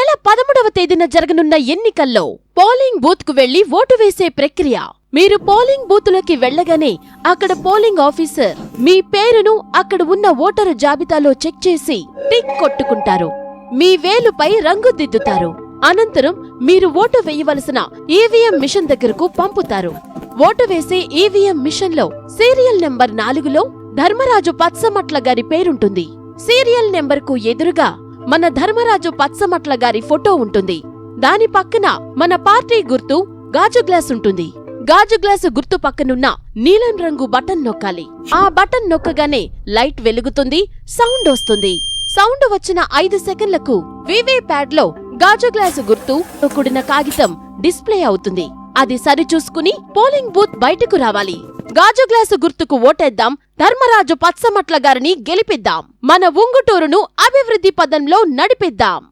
నెల పదమూడవ తేదీన జరగనున్న ఎన్నికల్లో పోలింగ్ బూత్కు వెళ్ళి ఓటు వేసే ప్రక్రియ. మీరు పోలింగ్ బూత్లోకి వెళ్ళగానే అక్కడ పోలింగ్ ఆఫీసర్ మీ పేరును అక్కడ ఉన్న ఓటరు జాబితాలో చెక్ చేసి టిక్ కొట్టుకుంటారు. మీ వేలుపై రంగు దిద్దుతారు. అనంతరం మీరు ఓటు వేయవలసిన ఈవీఎం మిషన్ దగ్గరకు పంపుతారు. ఓటు వేసే ఈవీఎం మిషన్లో సీరియల్ నెంబర్ నాలుగులో ధర్మరాజు పత్సమట్ల గారి పేరుంటుంది. సీరియల్ నెంబర్కు ఎదురుగా మన ధర్మరాజు పచ్చమట్ల గారి ఫోటో ఉంటుంది. దాని పక్కన మన పార్టీ గుర్తు గాజు గ్లాస్ ఉంటుంది. గాజు గ్లాసు గుర్తు పక్కనున్న నీలం రంగు బటన్ నొక్కాలి. ఆ బటన్ నొక్కగానే లైట్ వెలుగుతుంది సౌండ్ వస్తుంది. సౌండ్ వచ్చిన ఐదు సెకండ్లకు వివే ప్యాడ్లో గాజు గ్లాసు గుర్తు కూడిన కాగితం డిస్ప్లే అవుతుంది. అది సరిచూసుకుని పోలింగ్ బూత్ బయటకు రావాలి. గాజు గ్లాసు గుర్తుకు ఓటేద్దాం. ధర్మరాజు పత్సమట్ల గారిని గెలిపిద్దాం. మన ఉంగుటూరును అభివృద్ధి పదంలో నడిపిద్దాం.